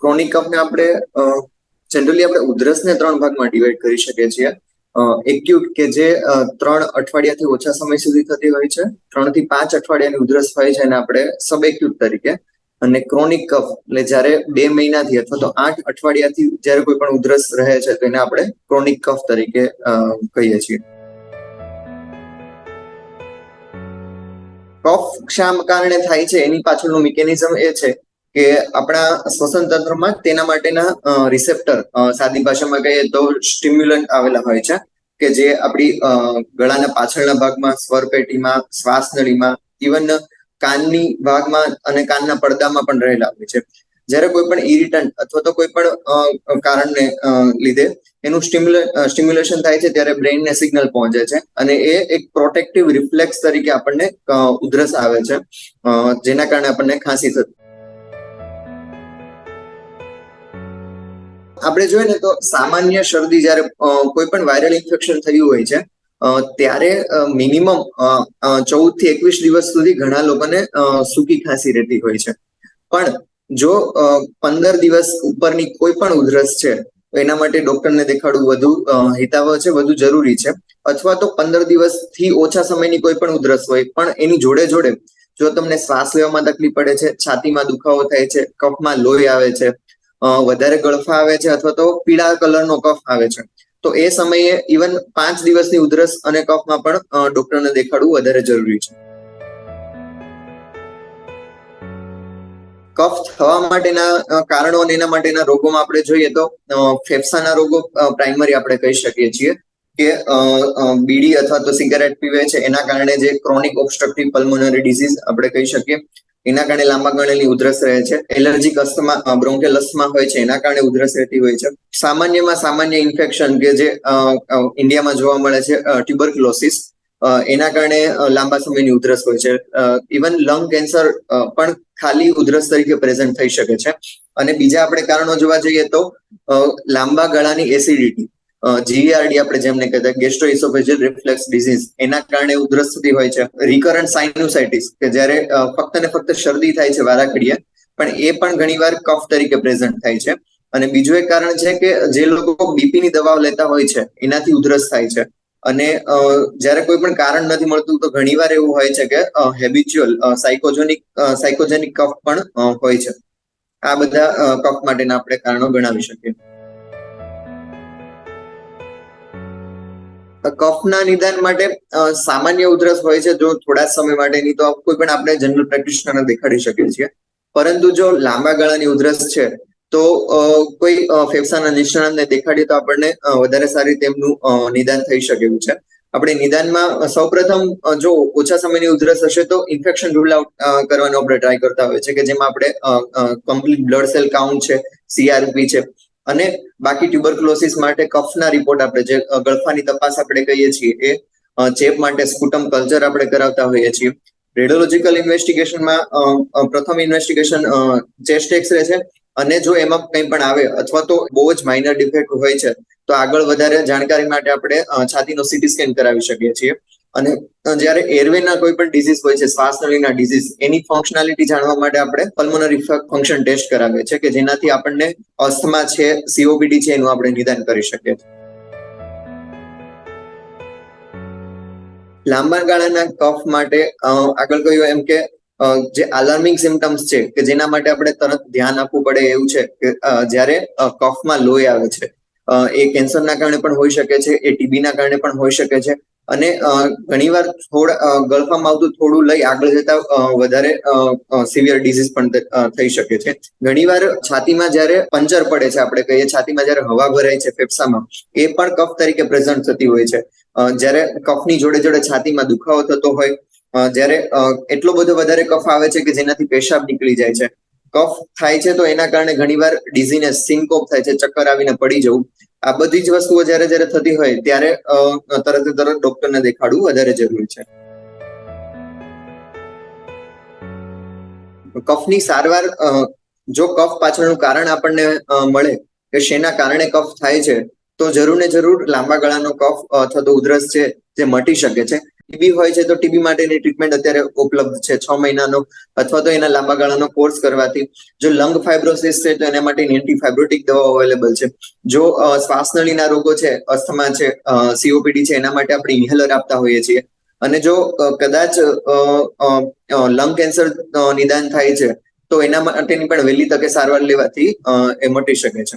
Chronic કફને આપણે generally આપણે ઉધરસને ત્રણ ભાગમાં ડિવાઈડ કરી શકીએ છીએ. એક્યુટ કે જે ત્રણ અઠવાડિયાથી ઓછા સમય સુધી થતી હોય છે. ત્રણથી પાંચ અઠવાડિયાની ઉધરસ હોય છે એને આપણે સબ એક્યુટ તરીકે. અને ક્રોનિક કફ, એટલે જ્યારે બે મહિનાથી અથવા તો આઠ અઠવાડિયાથી જ્યારે કોઈ પણ ઉધરસ રહે છે, તો એને આપણે ક્રોનિક કફ તરીકે કહીએ છીએ. કફ શા કારણે થાય છે. એની પાછળનું મિકેનિઝમ એ છે કે આપણા શ્વસન તંત્રમાં તેના માટેના રિસેપ્ટર સાદી ભાષામાં કહીએ તો સ્ટિમ્યુલન્ટ આવેલા હોય છે, કે જે આપણી ગળાના પાછળના ભાગમાં સ્વર પેટીમાં શ્વાસ નળીમાં ઇવન કાનની ભાગમાં અને કાનના પડદામાં પણ રહેલા હોય છે. જ્યારે કોઈ પણ ઇરિટન્ટ અથવા તો કોઈ પણ કારણને લીધે એનું સ્ટિમ્યુલેશન થાય છે ત્યારે બ્રેઇનને સિગ્નલ પહોંચે છે અને એ એક પ્રોટેક્ટિવ રિફ્લેક્સ તરીકે આપણને ઉધરસ આવે છે જેના કારણે આપણને ખાંસી થતી આપણે જોઈએ ને તો સામાન્ય શરદી જ્યારે કોઈ પણ વાયરલ ઇન્ફેક્શન થયું હોય છે ત્યારે મિનિમમ ચૌદથી એકવીસ દિવસ સુધી ઘણા લોકોને સૂકી ખાંસી રહેતી હોય છે. પણ જો પંદર દિવસ ઉપરની કોઈ પણ ઉધરસ છે એના માટે ડોક્ટરને દેખાડવું વધુ હિતાવહ છે, વધુ જરૂરી છે. અથવા તો પંદર દિવસથી ઓછા સમયની કોઈ પણ ઉધરસ હોય, પણ એની જોડે જોડે જો તમને શ્વાસ લેવામાં તકલીફ પડે છે, છાતીમાં દુખાવો થાય છે, કફમાં લોહી આવે છે વધારે ગળફા આવે છે અથવા તો પીળા કલરનો કફ આવે છે. તો એ સમયે ઇવન પાંચ દિવસની ઉધરસ અને કફમાં પણ ડોક્ટરને દેખાડવું વધારે જરૂરી છે. કફ થવા માટેના કારણો અને એના માટેના રોગોમાં આપણે જોઈએ તો ફેફસાના રોગો પ્રાઇમરી આપણે કહી શકીએ છીએ કે બીડી અથવા તો સિગારેટ પીવે છે. એના કારણે જે ક્રોનિક ઓબસ્ટ્રક્ટિવ પલ્મોનરી ડિઝીઝ આપણે કહી શકીએ. એના કારણે લાંબા ગાળાની ઉધરસ રહે છે. એલર્જીક અસ્થમા બ્રોન્કેલ અસ્થમા હોય છે, એના કારણે ઉધરસ રહેતી હોય છે. સામાન્યમાં સામાન્ય ઇન્ફેક્શન કે જે ઇન્ડિયામાં જોવા મળે છે ટ્યુબરક્યુલોસિસ એના કારણે લાંબા સમયની ઉધરસ હોય છે. ઇવન લંગ કેન્સર પણ ખાલી ઉધરસ તરીકે પ્રેઝન્ટ થઈ શકે છે. અને બીજા આપણે કારણો જોવા જઈએ તો લાંબા ગાળાની એસિડિટી. જીઆરડી આપણે જેમને કહેતા ગેસ્ટ્રો ઇસોફેજિયલ રિફ્લેક્સ ડિઝીઝ એના કારણે ઉધરસ થતી હોય છે રિકરન્ટ સાઇનોસાઇટિસ કે જ્યારે ફક્ત ને ફક્ત શરદી થાય છે વારાઘડીએ, પણ એ પણ ઘણીવાર કફ તરીકે પ્રેઝન્ટ થાય છે. અને બીજું એક કારણ છે કે, જે લોકો બીપીની દવાઓ લેતા હોય છે, એનાથી ઉધરસ થાય છે. અને જ્યારે કોઈ પણ કારણ નથી મળતું, તો ઘણીવાર એવું હોય છે કે હેબિચ્યુઅલ સાયકોજોનિક સાયકોજેનિક કફ પણ હોય છે. આ બધા કફ માટેના આપણે કારણો ગણાવી શકીએ. કફના નિદાન માટે સામાન્ય ઉધરસ હોય છે જો થોડા સમય માટેની, તો કોઈ પણ આપણે જનરલ પ્રેક્ટિશનરને દેખાડી શકીએ છીએ. પરંતુ જો લાંબા ગાળાની ઉધરસ છે, તો કોઈ ફેફસાના નિષ્ણાંતને દેખાડીએ તો આપણને વધારે સારી રીતે એમનું નિદાન થઈ શકે એવું છે. આપણે નિદાનમાં સૌપ્રથમ જો ઓછા સમયની ઉધરસ હશે તો ઇન્ફેક્શન રૂલ આઉટ કરવાનો આપણે ટ્રાય કરતા હોય છે કે જેમાં આપણે કમ્પ્લીટ બ્લડ સેલ કાઉન્ટ છે સીઆરપી છે અને બાકી ટ્યુબરક્લોસિસ માટે કફના રિપોર્ટ આપણે જે ગળફાની તપાસ આપણે કહીએ છીએ એ ચેપ માટે સ્કુટમ કલ્ચર આપણે કરાવતા હોઈએ છીએ. રેડિયોલોજિકલ ઇન્વેસ્ટિગેશનમાં પ્રથમ ઇન્વેસ્ટિગેશન ચેસ્ટ એક્સરે છે અને જો એમાં કંઈ પણ આવે અથવા તો બહુ જ માઇનર ડિફેક્ટ હોય છે, તો આગળ વધારે જાણકારી માટે આપણે છાતીનો સીટી સ્કેન કરાવી શકીએ છીએ. અને જ્યારે એરવેના કોઈ પણ ડિઝીઝ હોય છે શ્વાસ નળીના ડિઝીઝ એની ફંક્શનાલિટી જાણવા માટે આપણે પલ્મોનરી ફંક્શન ટેસ્ટ કરાવીએ છીએ કે જેનાથી આપણને અસ્થમા છે સીઓપીડી છે, એનું આપણે નિદાન કરી શકીએ લાંબા ગાળાના કફ માટે આગળ કહ્યું એમ કે જે અલાર્મિંગ સિમ્ટમ્સ છે, કે જેના માટે આપણે તરત ધ્યાન આપવું પડે એવું છે કે જ્યારે કફમાં લોહી આવે છે એ કેન્સરના કારણે પણ હોઈ શકે છે, એ ટીબીના કારણે પણ હોઈ શકે છે અને ઘણીવાર થોડા ગળફામાં આવતું થોડું લઈ આગળ જતા વધારે સિવિયર ડિઝીઝ પણ થઈ શકે છે. ઘણીવાર છાતીમાં જ્યારે પંચર પડે છે, આપણે કહીએ છાતીમાં જ્યારે હવા ભરાય છે ફેફસામાં, એ પણ કફ તરીકે પ્રેઝન્ટ થતી હોય છે. જ્યારે કફની જોડે જોડે છાતીમાં દુખાવો થતો હોય જ્યારે એટલો બધો વધારે કફ આવે છે કે જેનાથી પેશાબ નીકળી જાય છે. કફ થાય છે તો એના કારણે ઘણીવાર ડિઝીનેસ સિન્કોપ થાય છે, ચક્કર આવીને પડી જવું. આ બધી જ વસ્તુઓ જ્યારે જ્યારે થતી હોય ત્યારે તરત તરત ડોક્ટરને દેખાડવું વધારે જરૂરી છે. કફની સારવાર જો કફ પાછળનું કારણ આપણને મળે કે શેના કારણે કફ થાય છે, તો જરૂર ને જરૂર લાંબા ગાળાનો કફ અથવા તો ઉધરસ છે, જે મટી શકે છે. ટીબી હોય છે તો ટીબી માટેની ટ્રીટમેન્ટ અત્યારે ઉપલબ્ધ છે છ મહિનાનો અથવા તો એના લાંબા ગાળાનો કોર્સ કરવાથી. જો લંગ ફાઇબ્રોસિસ છે તો એના માટે એન્ટી ફાઇબ્રોટિક દવાઓ અવેલેબલ છે. જો શ્વાસનળીના રોગો છે, અસ્થમા છે સીઓપીડી છે, એના માટે આપણે ઇન્હેલર આપતા હોઈએ છીએ. અને જો કદાચ લંગ કેન્સર નિદાન થાય છે, તો એના માટેની પણ વહેલી તકે સારવાર લેવાથી એ મટી શકે છે.